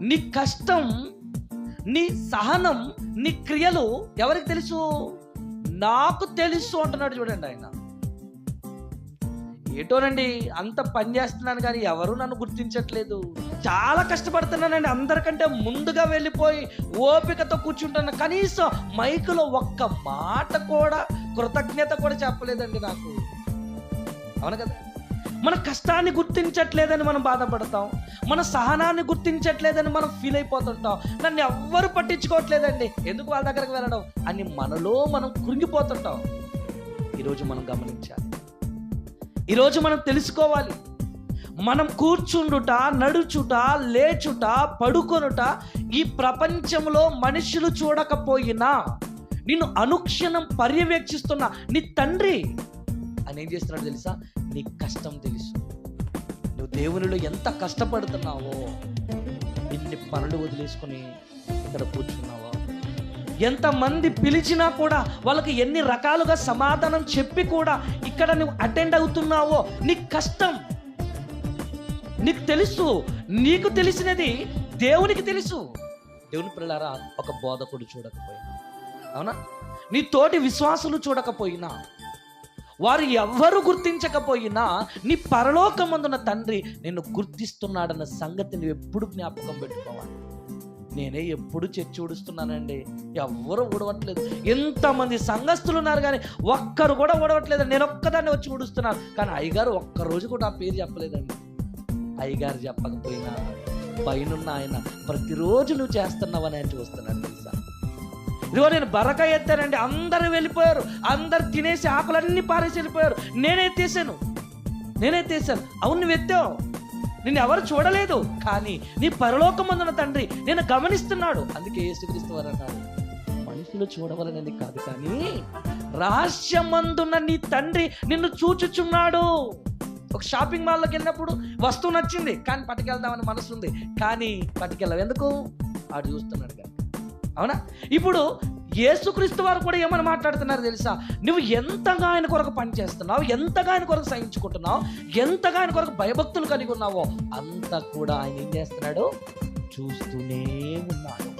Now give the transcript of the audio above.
నీ కష్టం నీ సహనం నీ క్రియలు ఎవరికి తెలుసు? నాకు తెలుసు అంటున్నాడు చూడండి ఆయన. ఏటోనండి అంత పని చేస్తున్నాను కానీ ఎవరు నన్ను గుర్తించట్లేదు. చాలా కష్టపడుతున్నానండి అందరికంటే ముందుగా వెళ్ళిపోయి ఓపికతో కూర్చుంటాను. కనీసం మైకులో ఒక్క మాట కూడా కృతజ్ఞత కూడా చెప్పలేదండి నాకు. అవును కదా? మన కష్టాన్ని గుర్తించట్లేదని మనం బాధపడతాం. మన సహనాన్ని గుర్తించట్లేదని మనం ఫీల్ అయిపోతుంటాం. నన్ను ఎవ్వరు పట్టించుకోవట్లేదండి. ఎందుకు వాళ్ళ దగ్గరకు వెళ్ళడం? అని మనలో మనం కృంగిపోతుంటాం. ఈరోజు మనం గమనించాలి. ఈరోజు మనం తెలుసుకోవాలి. మనం కూర్చుండుట నడుచుట లేచుట పడుకొనుట ఈ ప్రపంచంలో మనుషులు చూడకపోయినా నిన్ను అనుక్షణం పర్యవేక్షిస్తున్న నీ తండ్రి అని ఏం చేస్తున్నాడు తెలుసా? నీ కష్టం తెలుసు. నువ్వు దేవునిలో ఎంత కష్టపడుతున్నావో ఇన్ని పనులు వదిలేసుకుని ఇక్కడ కూర్చున్నావో ఎంతమంది పిలిచినా కూడా వాళ్ళకి ఎన్ని రకాలుగా సమాధానం చెప్పి కూడా ఇక్కడ నువ్వు అటెండ్ అవుతున్నావో నీ కష్టం. నీకు తెలుసు. నీకు తెలిసినది దేవునికి తెలుసు. దేవుని పిల్లరా ఒక బోధకుడు చూడకపోయినా అవునా? నీ తోటి విశ్వాసులు చూడకపోయినా వారు ఎవ్వరు గుర్తించకపోయినా నీ పరలోకమందున తండ్రి నిన్ను గుర్తిస్తున్నాడన్న సంగతి నువ్వు ఎప్పుడు జ్ఞాపకం పెట్టుకోవాలి. నేనే ఎప్పుడు చర్చి ఊడుస్తున్నానండి. ఎవ్వరు ఊడవట్లేదు. ఎంతమంది సంఘస్థులు ఉన్నారు కానీ ఒక్కరు కూడా ఊడవట్లేదు. నేను ఒక్కదాన్ని వచ్చి ఊడుస్తున్నాను. కానీ అయ్యగారు ఒక్కరోజు కూడా ఆ పేరు చెప్పలేదండి. అయ్యగారు చెప్పకపోయినా పైనున్న ఆయన ప్రతిరోజు నువ్వు చేస్తున్నావని ఆయన చూస్తున్నాడు తెలుసా? ఇదిగో నేను బరక ఎత్తానండి. అందరూ వెళ్ళిపోయారు. అందరు తినేసి ఆకులన్నీ పారేసి వెళ్ళిపోయారు. నేనే తీసాను నేనే తీసాను అవును నువ్వు ఎత్తావు. నిన్ను ఎవరు చూడలేదు. కానీ నీ పరలోకమందున తండ్రి నేను గమనిస్తున్నాడు. అందుకే యేసుక్రీస్తు వారు అన్నారు. మనుషులు చూడవలనని కాదు కానీ రహస్యమందున్న నీ తండ్రి నిన్ను చూచుచున్నాడు. ఒక షాపింగ్ మాల్లోకి వెళ్ళినప్పుడు వస్తువు నచ్చింది. కానీ పట్టుకెళ్దామని మనసు ఉంది. కానీ పట్టుకెళ్ళవు. ఎందుకు? ఆడు చూస్తున్నాడు కనుక. అవునా? ఇప్పుడు యేసుక్రీస్తు వారు కూడా ఏమని మాట్లాడుతున్నారు తెలుసా? నువ్వు ఎంతగా ఆయన కొరకు పనిచేస్తున్నావు? ఎంతగా ఆయన కొరకు సహించుకుంటున్నావు? ఎంతగా ఆయన కొరకు భయభక్తులు కలిగి ఉన్నావో అంత కూడా ఆయన ఏం చేస్తున్నాడు? చూస్తూనే ఉన్నాడు.